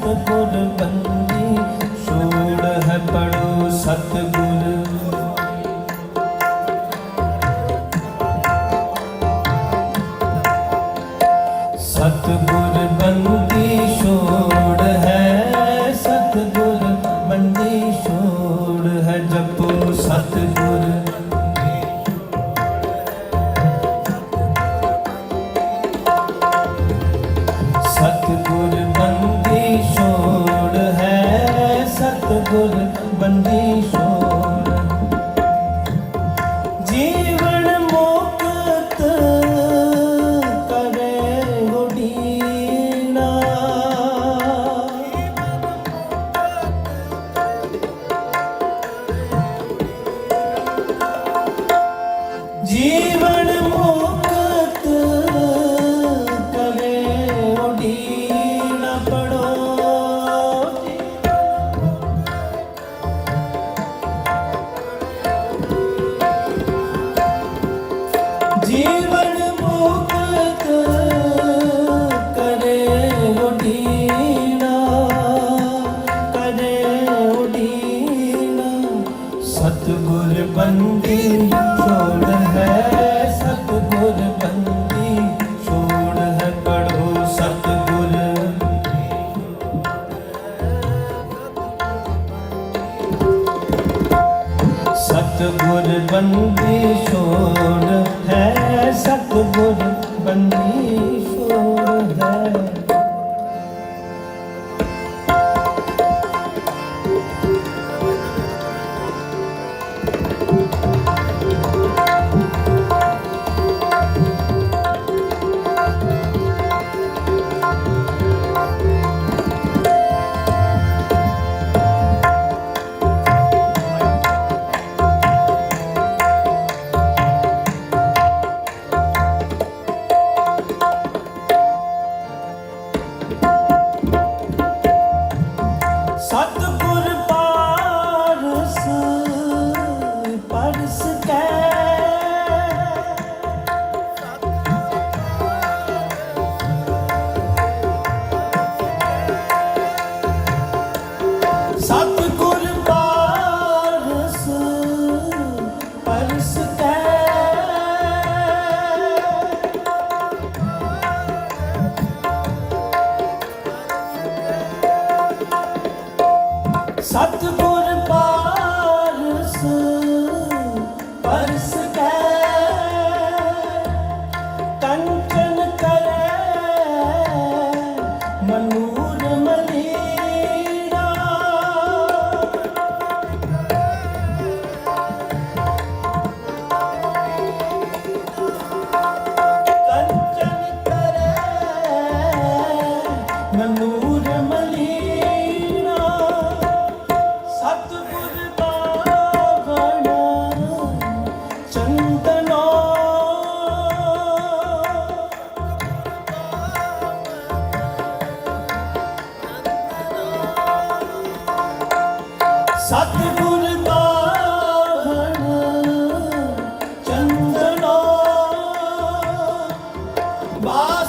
cô cô đơn bằng ਗੁਰ ਬੰਦੀ ਛੋੜ ਹੈ ਸਤ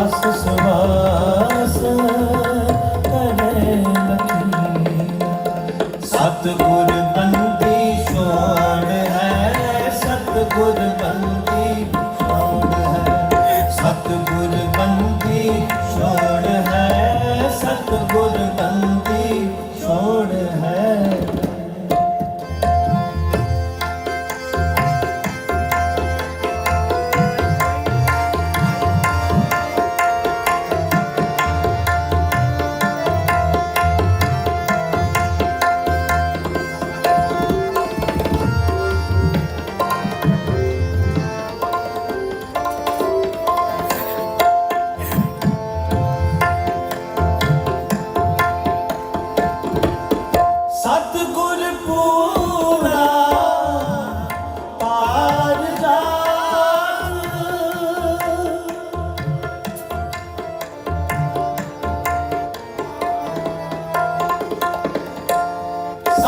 ਆਸ ਸੁਭਾਸ ਕਰੇ ਬੰਦੀ ਛੋੜ ਹੈ ਸਤਗੁਰ ਬੰਦੀ ਛੋੜ ਹੈ। ਸਤਗੁਰ ਬੰਦੀ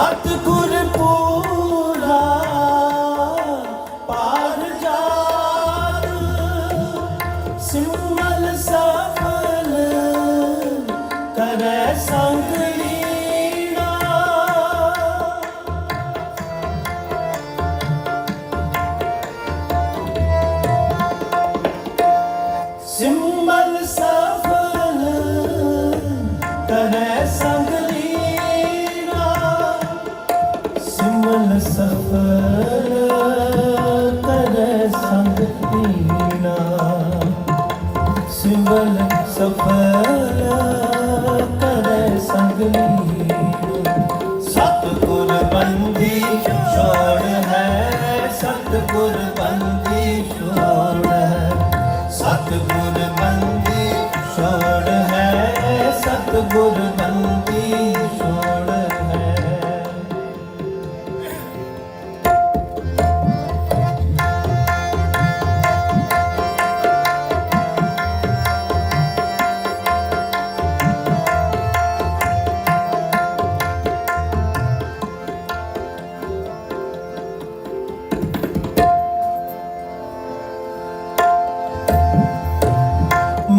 ਸਤਿਗੁਰ ਪੂਰਾ ਸਿਮਲ ਸਫਲ ਕਰੈ ਸੰਗ ਲੀਣਾ ਸਤਿਗੁਰ ਬੰਦੀ ਛੋੜ ਹੈ, ਸਤਿਗੁਰ ਬੰਦੀ ਛੋੜ ਹੈ। ਸਤਿਗੁਰ ਬੰਦੀ ਛੋੜ ਹੈ, ਸਤਿਗੁਰ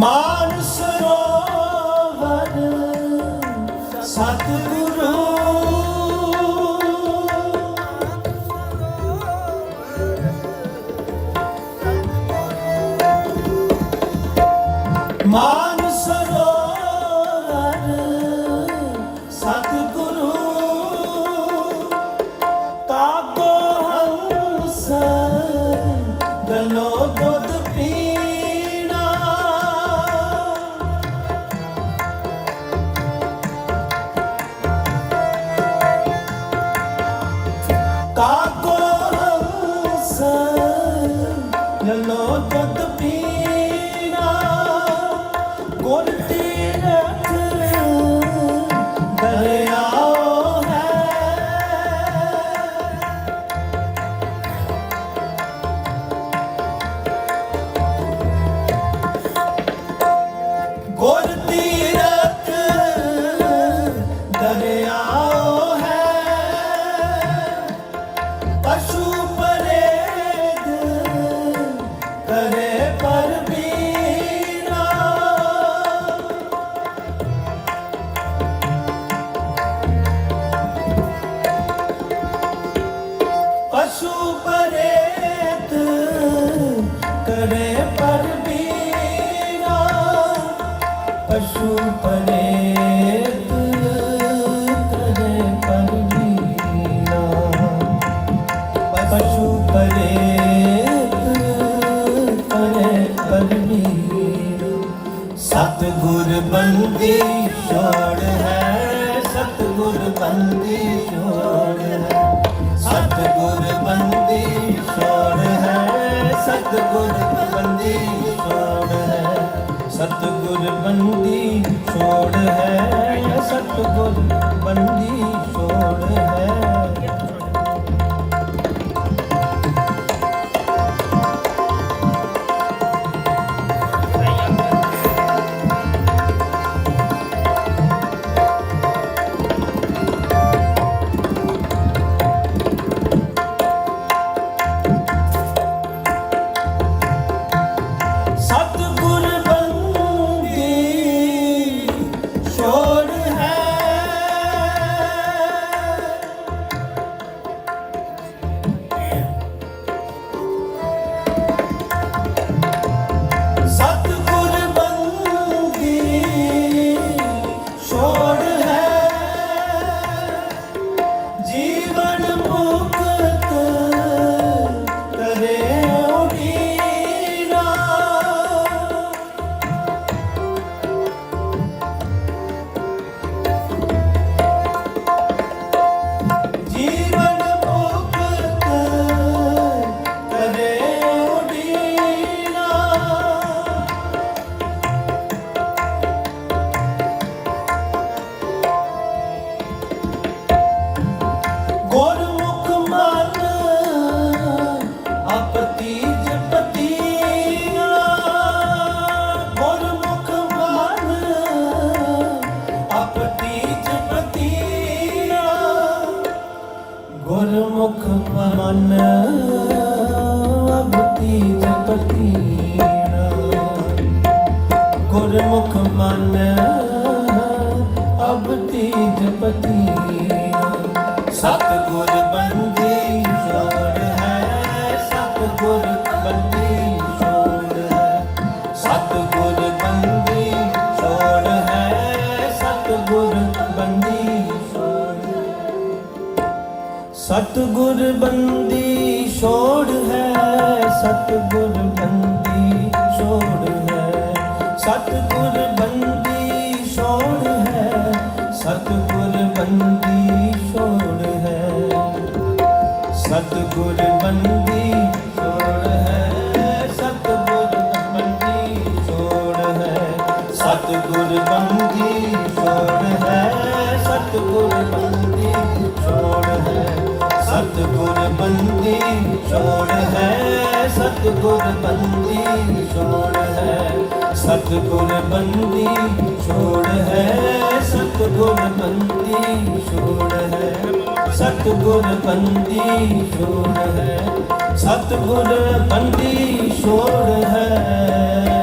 মা ਸਤਿਗੁਰ ਬੰਦੀ ਛੋੜ ਹੈ ਸਤਿਗੁਰ ਬੰਦੀ ਛੋੜ ਹੈ। ਸਤਿਗੁਰ ਬੰਦੀ ਛੋੜ ਹੈ ਸਤਿਗੁਰ ਬੰਦੀ ਛੋੜ ਹੈ। ਸਤਿਗੁਰ ਬੰਦੀ ਛੋੜ ਹੈ। ਸਤਿਗੁਰ ਬੰਦੀ ਛੋੜ ਹੈ। ਬੰਦੀ ਛੋੜ। ਸਤਿਗੁਰ ਬੰਦੀ ਛੋੜ ਹੈ, ਸਤਿਗੁਰ ਬੰਦੀ ਛੋੜ ਹੈ। ਸਤਿਗੁਰ ਬੰਦੀ ਛੋੜ ਹੈ, ਸਤਿਗੁਰ ਬੰਦੀ ਛੋੜ ਹੈ। ਸਤਿਗੁਰ ਬੰਦੀ ਸਤਗੁਰ ਬੰਦੀ ਛੋੜ ਹੈ, ਸਤਗੁਰ ਬੰਦੀ ਛੋੜ ਹੈ, ਸਤਗੁਰ ਬੰਦੀ ਛੋੜ ਹੈ, ਸਤਗੁਰ ਬੰਦੀ ਛੋੜ ਹੈ, ਸਤਗੁਰ ਬੰਦੀ ਛੋੜ ਹੈ।